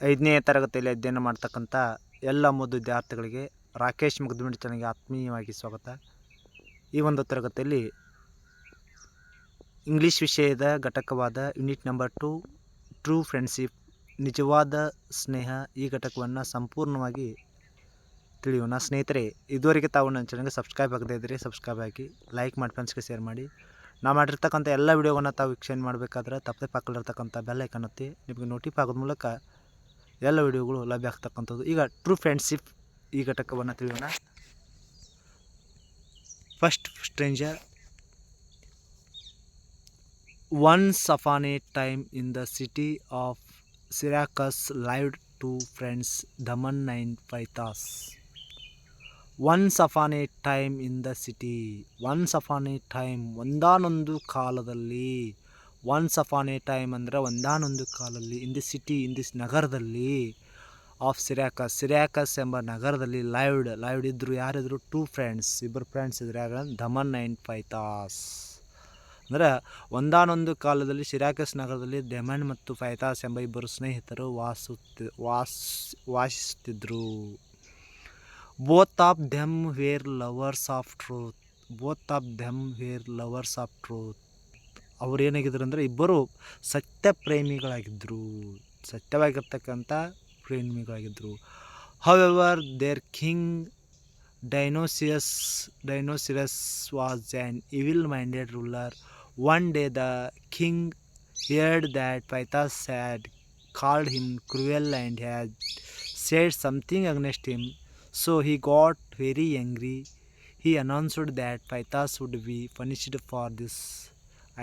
ಐದನೇ ತರಗತಿಯಲ್ಲಿ ಅಧ್ಯಯನ ಮಾಡ್ತಕ್ಕಂಥ ಎಲ್ಲ ಮುದ್ದು ವಿದ್ಯಾರ್ಥಿಗಳಿಗೆ ರಾಕೇಶ್ ಮುಗ್ದುಮಿಂಡಿ ಚಾನಲ್ಗೆ ಆತ್ಮೀಯವಾಗಿ ಸ್ವಾಗತ. ಈ ಒಂದು ತರಗತಿಯಲ್ಲಿ ಇಂಗ್ಲೀಷ್ ವಿಷಯದ ಘಟಕವಾದ unit number two, true friendship, ನಿಜವಾದ ಸ್ನೇಹ ಈ ಘಟಕವನ್ನು ಸಂಪೂರ್ಣವಾಗಿ ತಿಳಿಯೋಣ. ಸ್ನೇಹಿತರೆ, ಇದುವರೆಗೆ ತಾವು ನನ್ನ ಚಾನಲ್ಗೆ ಸಬ್ಸ್ಕ್ರೈಬ್ ಆಗದೇ ಇದ್ದರೆ ಸಬ್ಸ್ಕ್ರೈಬ್ ಆಗಿ ಲೈಕ್ ಮಾಡಿ ಫ್ರೆಂಡ್ಸ್ಗೆ ಶೇರ್ ಮಾಡಿ. ನಾವು ಮಾಡಿರ್ತಕ್ಕಂಥ ಎಲ್ಲ ವಿಡಿಯೋವನ್ನು ತಾವು ವೀಕ್ಷಣೆ ಮಾಡಬೇಕಾದ್ರೆ ತಪ್ಪದೆ ಪಕ್ಕದಲ್ಲಿರ್ತಕ್ಕಂಥ ಬೆಲ್ ಐಕನ್ ಒತ್ತಿ ನಿಮಗೆ ನೋಟಿಫೈ ಆಗೋದ ಮೂಲಕ ಎಲ್ಲ ವಿಡಿಯೋಗಳು ಲಭ್ಯ ಆಗ್ತಕ್ಕಂಥದ್ದು. ಈಗ ಟ್ರೂ ಫ್ರೆಂಡ್ಶಿಪ್ ಈ ಘಟಕವನ್ನು ತಿಳಿಯೋಣ. First stranger once upon a time in the city of Syracuse live two friends Damon and Pythias once upon a time in the city once upon a time ಒಂದಾನೊಂದು ಕಾಲದಲ್ಲಿ ಒನ್ಸ್ ಅಫಾನ್ ಎ ಟೈಮ್ ಅಂದರೆ ಒಂದಾನೊಂದು ಕಾಲದಲ್ಲಿ in the city in this ನಗರದಲ್ಲಿ of Syracuse Syracuse ಎಂಬ ನಗರದಲ್ಲಿ lived lived ಇದ್ದರು ಯಾರಿದ್ರು? ಟೂ ಫ್ರೆಂಡ್ಸ್ ಇಬ್ಬರು ಫ್ರೆಂಡ್ಸ್ ಇದ್ರೆ. ಯಾರು? ಧಮನ್ ನೈನ್ ಪೈತಾಸ್ ಅಂದರೆ ಒಂದಾನೊಂದು ಕಾಲದಲ್ಲಿ ಸಿರಾಕಸ್ ನಗರದಲ್ಲಿ ದೆಮನ್ ಮತ್ತು ಫೈತಾಸ್ ಎಂಬ ಇಬ್ಬರು ಸ್ನೇಹಿತರು ವಾಸುತ್ತ, ವಾಸ್ ವಾಸಿಸುತ್ತಿದ್ದರು both of them were lovers of truth both of them were lovers of truth ಅವ್ರು ಏನಾಗಿದ್ರು ಅಂದರೆ ಇಬ್ಬರು ಸತ್ಯ ಪ್ರೇಮಿಗಳಾಗಿದ್ದರು ಸತ್ಯವಾಗಿರ್ತಕ್ಕಂಥ ಪ್ರೇಮಿಗಳಾಗಿದ್ದರು however there king Dionysius Dionysius was an evil minded ruler one day the king heard that Pythias had called him cruel and had said something against him so he got very angry. He announced that Pythas would be punished for this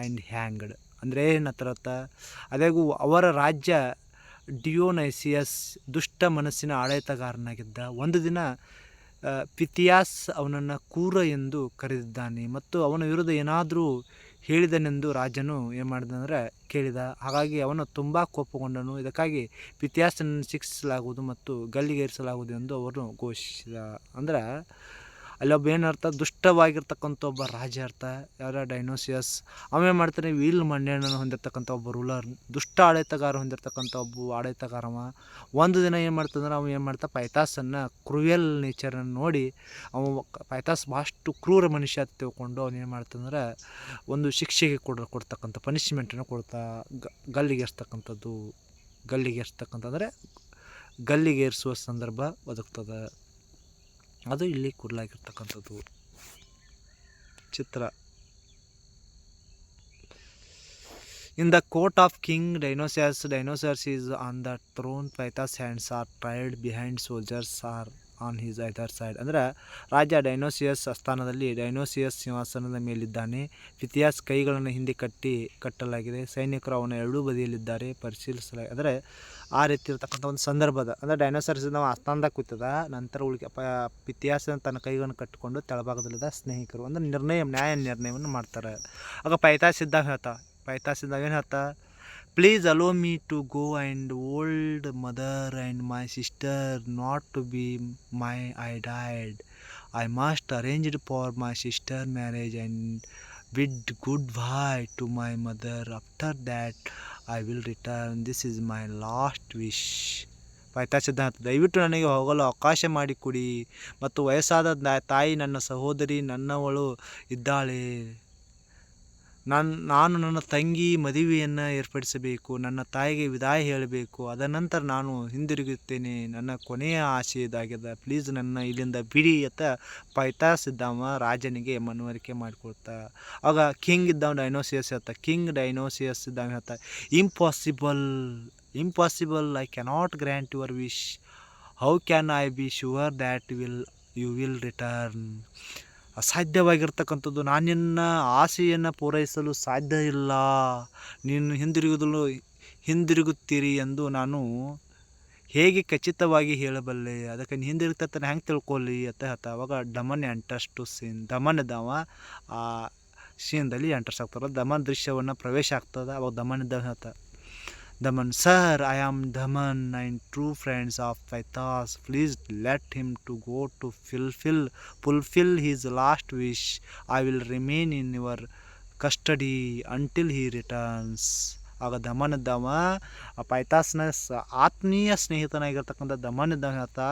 and hanged ಅಂದರೆ ಏನತ್ರತ್ತ ಅದೇಗೂ ಅವರ ರಾಜ್ಯ ಡಿಯೋನೈಸಿಯಸ್ ದುಷ್ಟ ಮನಸ್ಸಿನ ಆಡಳಿತಗಾರನಾಗಿದ್ದ ಒಂದು ದಿನ ಪಿತಿಯಾಸ್ ಅವನನ್ನು ಕೂರ ಎಂದು ಕರೆದಿದ್ದಾನೆ ಮತ್ತು ಅವನ ವಿರುದ್ಧ ಏನಾದರೂ ಹೇಳಿದನೆಂದು ರಾಜನು ಏನು ಮಾಡಿದಂದರೆ ಕೇಳಿದ. ಹಾಗಾಗಿ ಅವನು ತುಂಬ ಕೋಪಗೊಂಡನು. ಇದಕ್ಕಾಗಿ ಪಿತಿಯಾಸನನ್ನು ಶಿಕ್ಷಿಸಲಾಗುವುದು ಮತ್ತು ಗಲ್ಲಿಗೇರಿಸಲಾಗುವುದು ಎಂದು ಅವರು ಘೋಷಿಸಿದ. ಅಂದ್ರೆ ಅಲ್ಲೊಬ್ಬ ಏನರ್ಥ ದುಷ್ಟವಾಗಿರ್ತಕ್ಕಂಥ ಒಬ್ಬ ರಾಜ ಅರ್ಥ. ಯಾರ ಡೈನೋಸಿಯಸ್ ಅವೇನು ಮಾಡ್ತಾನೆ? ವೀಲ್ ಮಂಡ್ಯಣ್ಣನ ಹೊಂದಿರತಕ್ಕಂಥ ಒಬ್ಬ ರೂಲರ್ ದುಷ್ಟ ಆಡಳಿತಗಾರ ಹೊಂದಿರತಕ್ಕಂಥ ಒಬ್ಬ ಆಡಳಿತಗಾರವ. ಒಂದು ದಿನ ಏನು ಮಾಡ್ತಂದ್ರೆ ಅವ ಏನು ಮಾಡ್ತಾ? ಪೈತಾಸನ್ನು ಕ್ರೂಯಲ್ ನೇಚರನ್ನು ನೋಡಿ ಅವ ಪೈತಾಸ್ ಭಾಳಷ್ಟು ಕ್ರೂರ ಮನುಷ್ಯ ಅಂತ ತಿಳ್ಕೊಂಡು ಅವನು ಏನು ಮಾಡ್ತಂದ್ರೆ ಒಂದು ಶಿಕ್ಷೆಗೆ ಕೊಡ, ಕೊಡ್ತಕ್ಕಂಥ ಪನಿಷ್ಮೆಂಟನ್ನು ಕೊಡ್ತಾ ಗ, ಗಲ್ಲಿಗೇರಿಸ್ತಕ್ಕಂಥದ್ದು ಗಲ್ಲಿಗೆ ಏರಿಸುವ ಸಂದರ್ಭ ಬದುಕ್ತದೆ ಅದು ಇಲ್ಲಿ ಕೊಡಲಾಗಿರ್ತಕ್ಕಂಥದ್ದು ಚಿತ್ರ. In the court of king Dionysius Dionysius is on the throne Pythias hands are tried behind soldiers are on his either side ಅಂದರೆ ರಾಜ ಡೈನೋಸಿಯಸ್ ಆಸ್ಥಾನದಲ್ಲಿ ಡೈನೋಸಿಯಸ್ ಸಿಂಹಾಸನದ ಮೇಲಿದ್ದಾನೆ. ಫಿತಿಯಾಸ್ ಕೈಗಳನ್ನು ಹಿಂದೆ ಕಟ್ಟಿ ಕಟ್ಟಲಾಗಿದೆ. ಸೈನಿಕರು ಅವನ ಎರಡೂ ಬದಿಯಲ್ಲಿದ್ದಾರೆ, ಪರಿಶೀಲಿಸಲಾಗಿದೆ. ಅಂದರೆ ಆ ರೀತಿ ಇರತಕ್ಕಂಥ ಒಂದು ಸಂದರ್ಭದ, ಅಂದರೆ ಡೈನೋಸರ್ಸ್ ನಾವು ಆಸ್ಥಾನದಾಗ ಕೂತದ, ನಂತರ ಉಳಿಕೆ ಪ ಪಿತಿಯಾಸ ತನ್ನ ಕೈಗಳನ್ನು ಕಟ್ಟಿಕೊಂಡು ತೆಳಭಾಗದಲ್ಲಿದ್ದ ಸ್ನೇಹಿತರು ಅಂದರೆ ನಿರ್ಣಯ, ನ್ಯಾಯ ನಿರ್ಣಯವನ್ನು ಮಾಡ್ತಾರೆ. ಆಗ ಪೈತಾಸಿದ್ದಾಗ ಹೇಳ್ತಾ ಪೈತಾಸಿದ್ದಾಗ ಏನು ಹೇಳ್ತಾ? Please allow me to go and old mother and my sister not to be my I died. Must arranged for my sister marriage and bid goodbye to my mother after that I will return this is my last wish ಪಾಯ್ತಾ ಸಿದ್ಧಾಂತ ದಯವಿಟ್ಟು ನನಗೆ ಹೋಗಲು ಅವಕಾಶ ಮಾಡಿಕೊಡಿ. ಮತ್ತು ವಯಸ್ಸಾದ ತಾಯಿ ನನ್ನ ಸಹೋದರಿ ನನ್ನವಳು ಇದ್ದಾಳೆ. ನಾನು ನಾನು ನನ್ನ ತಂಗಿ ಮದುವೆಯನ್ನು ಏರ್ಪಡಿಸಬೇಕು, ನನ್ನ ತಾಯಿಗೆ ವಿದಾಯ ಹೇಳಬೇಕು ಅದನಂತರ ನಾನು ಹಿಂದಿರುಗುತ್ತೇನೆ. ನನ್ನ ಕೊನೆಯ ಆಸೆ ಇದಾಗಿದೆ ಪ್ಲೀಸ್ ನನ್ನ ಇಲ್ಲಿಂದ ಬಿಡಿ ಅಂತ ಪೈತಾ ಸಿದ್ದಾಮ ರಾಜನಿಗೆ ಮನವರಿಕೆ ಮಾಡಿಕೊಡ್ತಾ ಆಗ ಕಿಂಗ್ ಇದ್ದವ ಡೈನೋಸಿಯಸ್ ಹೇಳ್ತಾ. ಕಿಂಗ್ ಡೈನೋಸಿಯಸ್ ಇದ್ದಾವ ಹೇಳ್ತಾ. Impossible impossible, I cannot grant your wish. How can I be sure that will, you will return. ಅಸಾಧ್ಯವಾಗಿರ್ತಕ್ಕಂಥದ್ದು ನಾನು ನಿನ್ನ ಆಸೆಯನ್ನು ಪೂರೈಸಲು ಸಾಧ್ಯ ಇಲ್ಲ. ನೀನು ಹಿಂದಿರುಗುದಲು, ಹಿಂದಿರುಗುತ್ತೀರಿ ಎಂದು ನಾನು ಹೇಗೆ ಖಚಿತವಾಗಿ ಹೇಳಬಲ್ಲೆ? ಅದಕ್ಕೆ ನೀನು ಹಿಂದಿರುಗ್ತಾನೆ ಹೆಂಗೆ ತಿಳ್ಕೊಳ್ಳಿ? ಅಂತ ಹೇಳ್ತಾ ಅವಾಗ Damon enters to scene. Damon ಇದ್ದಾವ, ಆ ಸೀನ್ದಲ್ಲಿ ಎಂಟರ್ಸ್ ಆಗ್ತಾರೆ. ದಮನ್ ದೃಶ್ಯವನ್ನು ಪ್ರವೇಶ ಆಗ್ತದೆ. ಅವಾಗ Daman ಇದ್ದಾವ Daman, sir, I am Daman and true friends of Vaitas. Please let him to go to fulfill, fulfill his last wish. I will remain in your custody until he returns. ಆಗ ದಮ ಆ ಪೈತಾಸ್ನ ಸ ಆತ್ಮೀಯ ಸ್ನೇಹಿತನಾಗಿರ್ತಕ್ಕಂಥ ದಮ ಹೇಳ್ತಾ,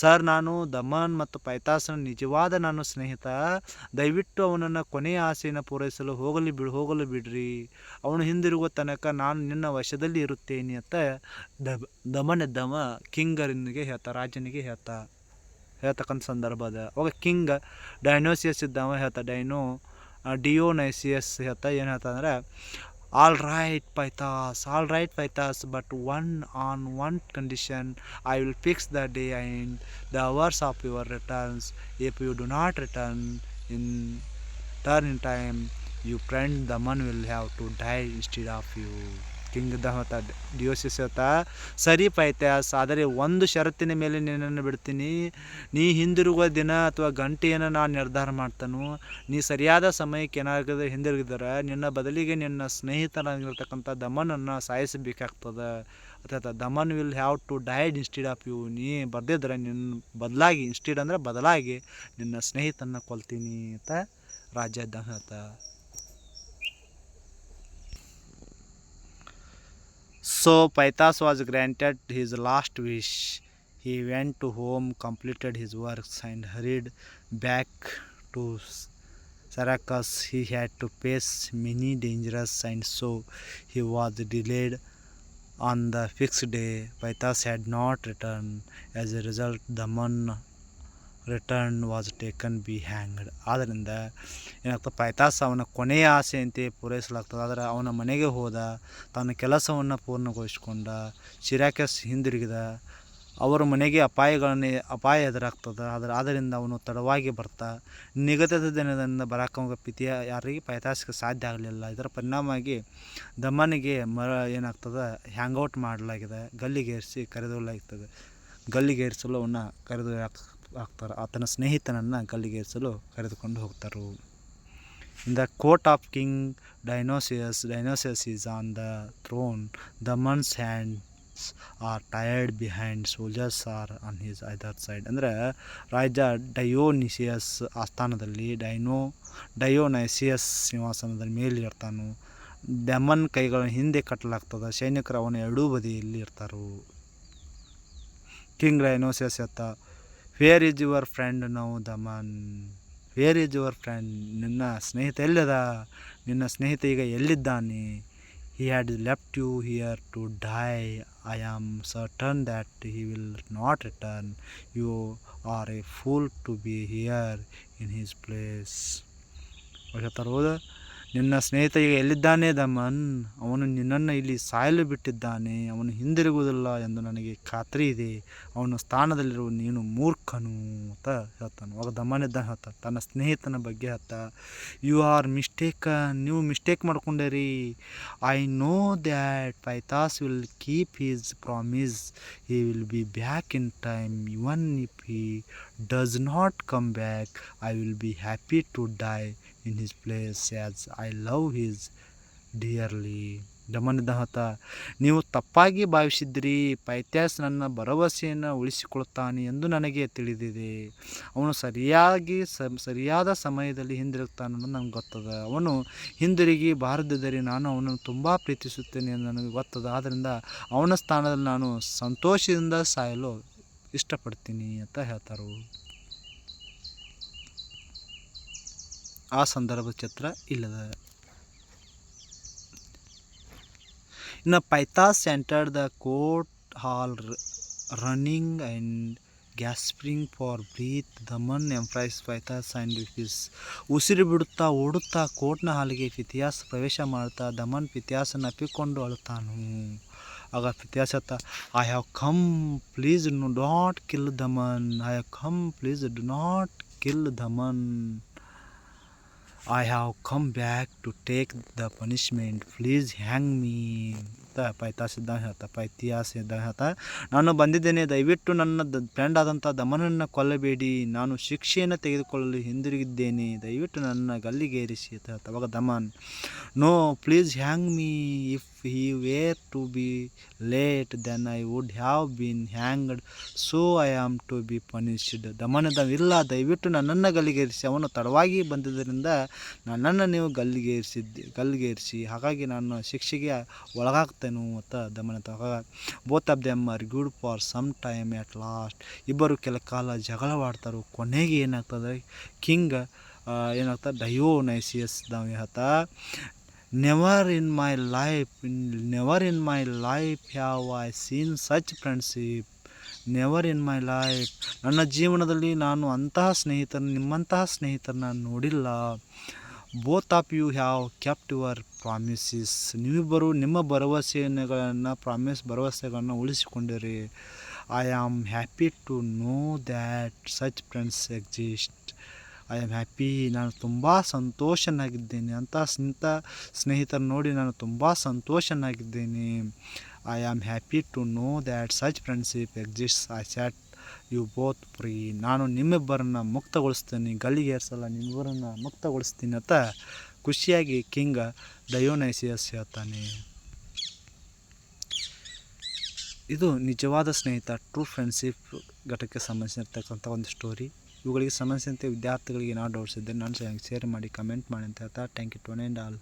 ಸರ್, ನಾನು ದಮನ್ ಮತ್ತು ಪೈತಾಸ್ನ ನಿಜವಾದ ನಾನು ಸ್ನೇಹಿತ. ದಯವಿಟ್ಟು ಅವನನ್ನು ಕೊನೆಯ ಆಸೆಯನ್ನು ಪೂರೈಸಲು ಹೋಗಲಿ ಬಿಡು, ಹೋಗಲು ಬಿಡ್ರಿ. ಅವನು ಹಿಂದಿರುಗುವ ತನಕ ನಾನು ನಿನ್ನ ವಶದಲ್ಲಿ ಇರುತ್ತೇನೆ ಅಂತ ದಬ ದಮ ಕಿಂಗರನಿಗೆ ಹೇಳ್ತಾ, ರಾಜನಿಗೆ ಹೇಳ್ತಾ, ಹೇಳ್ತಕ್ಕಂಥ ಸಂದರ್ಭ ಅದ. ಅವಾಗ ಕಿಂಗ್ ಡೈನೋಸಿಯಸ್ ಇದ್ದವ ಹೇಳ್ತಾ, ಡೈನೋ, ಡಿಯೋನೈಸಿಯಸ್ ಹೇಳ್ತಾ, ಏನು ಹೇಳ್ತಾ ಅಂದ್ರೆ all right pythas. All right pythas but one on one condition i will fix the day and the hours of your returns. If you do not return in turn in time your friend the man will have to die instead of you. ದ ಹೇಳ್ತಾ Dionysius ಹೇಳ್ತಾ ಸರಿ ಪೈತ್ಯಾಸ್ ಆದರೆ ಒಂದು ಷರತ್ತಿನ ಮೇಲೆ ನಿನ್ನನ್ನು ಬಿಡ್ತೀನಿ. ನೀ ಹಿಂದಿರುಗುವ ದಿನ ಅಥವಾ ಗಂಟೆಯನ್ನು ನಾನು ನಿರ್ಧಾರ ಮಾಡ್ತಾನು. ನೀ ಸರಿಯಾದ ಸಮಯಕ್ಕೆ ಏನಾಗದ ಹಿಂದಿರುಗಿದರೆ ನಿನ್ನ ಬದಲಿಗೆ ನಿನ್ನ ಸ್ನೇಹಿತನಾಗಿರ್ತಕ್ಕಂಥ ದಮನನ್ನು ಸಾಯಿಸಬೇಕಾಗ್ತದೆ. ಅಥವಾ Damon will have to died instead of you. ನೀ ಬರ್ದಿದ್ರೆ ನಿನ್ನ ಬದಲಾಗಿ, ಇನ್ಸ್ಟೀಡ್ ಅಂದರೆ ಬದಲಾಗಿ ನಿನ್ನ ಸ್ನೇಹಿತನ ಕೊಲ್ತೀನಿ ಅಂತ ರಾಜ್ಯ ಹೇಳ್ತಾ So Pythas was granted his last wish. He went to home, completed his works, and hurried back to Syracuse. He had to face many dangers, and so he was delayed on the fixed day. Pythas had not returned. As a result, the man return was taken be hanged ಆದ್ದರಿಂದ ಏನಾಗ್ತದೆ? ಪೈತಾಸ್ ಅವನ ಕೊನೆಯ ಆಸೆಯಂತೆ ಪೂರೈಸಲಾಗ್ತದೆ. ಆದರೆ ಅವನ ಮನೆಗೆ ಹೋದ ತನ್ನ ಕೆಲಸವನ್ನು ಪೂರ್ಣಗೊಳಿಸಿಕೊಂಡ ಶಿರಾಕಸ್ ಹಿಂದಿರುಗಿದ ಅವರ ಮನೆಗೆ ಅಪಾಯಗಳನ್ನೇ ಅಪಾಯ ಎದುರಾಗ್ತದೆ. ಆದರೆ ಆದ್ದರಿಂದ ಅವನು ತಡವಾಗಿ ಬರ್ತಾ ನಿಗದಿತ ದಿನದಿಂದ ಬರಾಕ ಪಿತಿಯ ಯಾರಿಗೆ ಪೈತಾಸಕ್ಕೆ ಸಾಧ್ಯ ಆಗಲಿಲ್ಲ. ಇದರ ಪರಿಣಾಮವಾಗಿ ದಮನಿಗೆ ಮರ ಏನಾಗ್ತದೆ? ಹ್ಯಾಂಗ್ಔಟ್ ಮಾಡಲಾಗಿದೆ. ಗಲ್ಲಿಗೇರಿಸಿ ಕರೆದೊಯ್ಯಲಾಗ್ತದೆ. ಗಲ್ಲಿಗೇರಿಸಲು ಅವನ್ನ ಕರೆದು ಆಗ್ತಾರೆ ಆತನ ಸ್ನೇಹಿತನನ್ನು ಗಲ್ಲಿಗೇರಿಸಲು ಕರೆದುಕೊಂಡು ಹೋಗ್ತಾರೆ. In the court of king Dionysius Dionysius is on the throne Damon's hands are tired behind soldiers are on his either side ಅಂದರೆ ರಾಜ ಡಯೋನಿಸಿಯಸ್ ಆಸ್ಥಾನದಲ್ಲಿ, ಡೈನೋ, ಡಯೋನೈಸಿಯಸ್ ಸಿಂಹಾಸನದ ಮೇಲೆ ಇರ್ತಾನು. ಡೆಮನ್ ಕೈಗಳನ್ನು ಹಿಂದೆ ಕಟ್ಟಲಾಗ್ತದೆ, ಸೈನಿಕರು ಅವನ ಎರಡೂ ಬದಿಯಲ್ಲಿ ಇರ್ತಾರೆ. ಕಿಂಗ್ ಡೈನೋಸಿಯಸ್ ಎತ್ತ ವೇರ್ ಈಸ್ ಯುವರ್ ಫ್ರೆಂಡ್ ನಾವು Damon where is your friend ನಿನ್ನ ಸ್ನೇಹಿತ ಎಲ್ಲದ? ನಿನ್ನ ಸ್ನೇಹಿತ ಈಗ ಎಲ್ಲಿದ್ದಾನೆ? He had left you here to die I am certain that he will not return you are a fool to be here in his place ಹೇಳ್ತಾರೆ ಹೌದಾ ನಿನ್ನ ಸ್ನೇಹಿತ ಈಗ ಎಲ್ಲಿದ್ದಾನೆ ದಮನ್? ಅವನು ನಿನ್ನನ್ನು ಇಲ್ಲಿ ಸಾಯಲು ಬಿಟ್ಟಿದ್ದಾನೆ. ಅವನು ಹಿಂದಿರುಗುವುದಿಲ್ಲ ಎಂದು ನನಗೆ ಖಾತ್ರಿ ಇದೆ. ಅವನ ಸ್ಥಾನದಲ್ಲಿರುವ ನೀನು ಮೂರ್ಖನು ಅಂತ ಹೇಳ್ತಾನೆ. ಅವಾಗ ದಮನ್ ಇದ್ದ ಹೇಳ್ತಾನೆ ತನ್ನ ಸ್ನೇಹಿತನ ಬಗ್ಗೆ ಹೇಳ್ತ ಯು ಆರ್ ಮಿಸ್ಟೇಕ್ ನೀವು mistake ಮಾಡ್ಕೊಂಡೇರಿ. I know that Pythias will keep his promise he will be back in time even if he does not come back I will be happy to die in his place as I love his dearly ದಮನಿದ್ದ ಹೊತ್ತ ನೀವು ತಪ್ಪಾಗಿ ಭಾವಿಸಿದ್ರಿ, ಪೈತ್ಯಾಸ್ ನನ್ನ ಭರವಸೆಯನ್ನು ಉಳಿಸಿಕೊಳ್ಳುತ್ತಾನೆ ಎಂದು ನನಗೆ ತಿಳಿದಿದೆ. ಅವನು ಸರಿಯಾಗಿ ಸರಿಯಾದ ಸಮಯದಲ್ಲಿ ಹಿಂದಿರುಗ್ತಾನೆ ಅನ್ನೋದು ನನಗೆ ಗೊತ್ತದ. ಅವನು ಹಿಂದಿರುಗಿ ಬಾರದಿದ್ದರೆ ನಾನು ಅವನನ್ನು ತುಂಬ ಪ್ರೀತಿಸುತ್ತೇನೆ ಎಂದು ನನಗೆ ಗೊತ್ತದ. ಆದ್ದರಿಂದ ಅವನ ಸ್ಥಾನದಲ್ಲಿ ನಾನು ಸಂತೋಷದಿಂದ ಸಾಯಲು ಇಷ್ಟಪಡ್ತೀನಿ, ಅಂತ ಹೇಳ್ತಾರೆ. ಆ ಸಂದರ್ಭದ ಚಿತ್ರ ಇಲ್ಲದ. ಇನ್ನು Pythias enters the court hall running and gasping for breath. Damon embraces Pythias and weeps ಉಸಿರು ಬಿಡುತ್ತಾ ಓಡುತ್ತಾ ಕೋರ್ಟ್ನ ಹಾಲಿಗೆ ಪಿತಿಯಾಸ್ ಪ್ರವೇಶ ಮಾಡ್ತಾ ದಮನ್ ಪಿತಿಯಾಸನ್ನು ಅಪ್ಪಿಕೊಂಡು ಅಳುತ್ತಾನು. ಆಗ Pythias I have come please do not kill Damon I have come please do not kill Damon I have come back to take the punishment please hang me ಅಂತ ಪೈತಾಸ್ ಇದ್ದಾಗ ಹೇಳ್ತಾ ಪೈತಿಹಾಸ ಇದ್ದಾಗ ಹೇಳ್ತಾ ನಾನು ಬಂದಿದ್ದೇನೆ. ದಯವಿಟ್ಟು ನನ್ನ ದ ಫ್ರೆಂಡ್ ಆದಂಥ ದಮನನ್ನು ಕೊಲ್ಲಬೇಡಿ. ನಾನು ಶಿಕ್ಷೆಯನ್ನು ತೆಗೆದುಕೊಳ್ಳಲು ಹಿಂದಿರುಗಿದ್ದೇನೆ. ದಯವಿಟ್ಟು ನನ್ನ ಗಲ್ಲಿಗೇರಿಸಿ. ಅಂತ ಹೇಳ್ತಾ ಅವಾಗ Damon. No please hang me if he were to be late, then I would have been hanged, so I am to be punished. ದಮನದವಿಲ್ಲ. ದಯವಿಟ್ಟು ನನ್ನನ್ನು ಗಲ್ಲಿಗೇರಿಸಿ. ಅವನು ತಡವಾಗಿ ಬಂದಿದ್ದರಿಂದ ನನ್ನನ್ನು ನೀವು ಗಲ್ಲಿಗೇರಿಸಿದ್ದಿ ಗಲ್ಲಿಗೇರಿಸಿ. ಹಾಗಾಗಿ ನಾನು ಶಿಕ್ಷೆಗೆ ಒಳಗಾಗ್ತೇನೆ ಅಂತ ದಮನ both of them argued for some time at last ಇಬ್ಬರು ಕೆಲ ಕಾಲ ಜಗಳವಾಡ್ತಾರೆ ಕೊನೆಗೆ ಏನಾಗ್ತದೆ? ಕಿಂಗ್ ಏನಾಗ್ತದೆ? ಡಯೋನೈಸಿಯಸ್ ನಾವು ಹೇಳ್ತಾ never in my life never in my life have I seen such friendship never in my life ನನ್ನ ಜೀವನದಲ್ಲಿ ನಾನು ಅಂತಹ ಸ್ನೇಹಿತರನ್ನ ನಿಮ್ಮಂತಹ ಸ್ನೇಹಿತರನ್ನ ನೋಡಿಲ್ಲ. Both of you have kept your promises ನೀವಿಬ್ಬರು ನಿಮ್ಮ ಭರವಸೆಗಳನ್ನು ಪ್ರಾಮಿಸ್ ಭರವಸೆಗಳನ್ನು ಉಳಿಸಿಕೊಂಡಿರಿ. I am happy to know that such friends exist I am happy ನಾನು ತುಂಬ ಸಂತೋಷನಾಗಿದ್ದೇನೆ ಅಂತ ಇಂಥ ಸ್ನೇಹಿತರು ನೋಡಿ ನಾನು ತುಂಬ ಸಂತೋಷನಾಗಿದ್ದೇನೆ. I am happy to know that such friendship exist I set you both free ನಾನು ನಿಮ್ಮಿಬ್ಬರನ್ನ ಮುಕ್ತಗೊಳಿಸ್ತೀನಿ. ಏರ್ಸಲ್ಲ, ನಿಮ್ಮಿಬ್ಬರನ್ನ ಮುಕ್ತಗೊಳಿಸ್ತೀನಿ ಅಂತ ಖುಷಿಯಾಗಿ ಕಿಂಗ್ ಡಯೋನೈಸಿಯಸ್ ಹೇಳ್ತಾನೆ. ಇದು ನಿಜವಾದ ಸ್ನೇಹಿತ ಟ್ರೂ ಫ್ರೆಂಡ್ಶಿಪ್ ಘಟಕ್ಕೆ ಸಂಬಂಧಿಸಿರ್ತಕ್ಕಂಥ ಒಂದು ಸ್ಟೋರಿ ಇವುಗಳಿಗೆ ಸಂಬಂಧಿಸಿದಂತೆ ವಿದ್ಯಾರ್ಥಿಗಳಿಗೆ ನಾವು ಡೌಟ್ಸ್ ಇದ್ದರೆ ನಾನು ಶೇರ್ ಮಾಡಿ ಕಮೆಂಟ್ ಮಾಡಿ ಅಂತ ಹೇಳ್ತಾ thank you to and all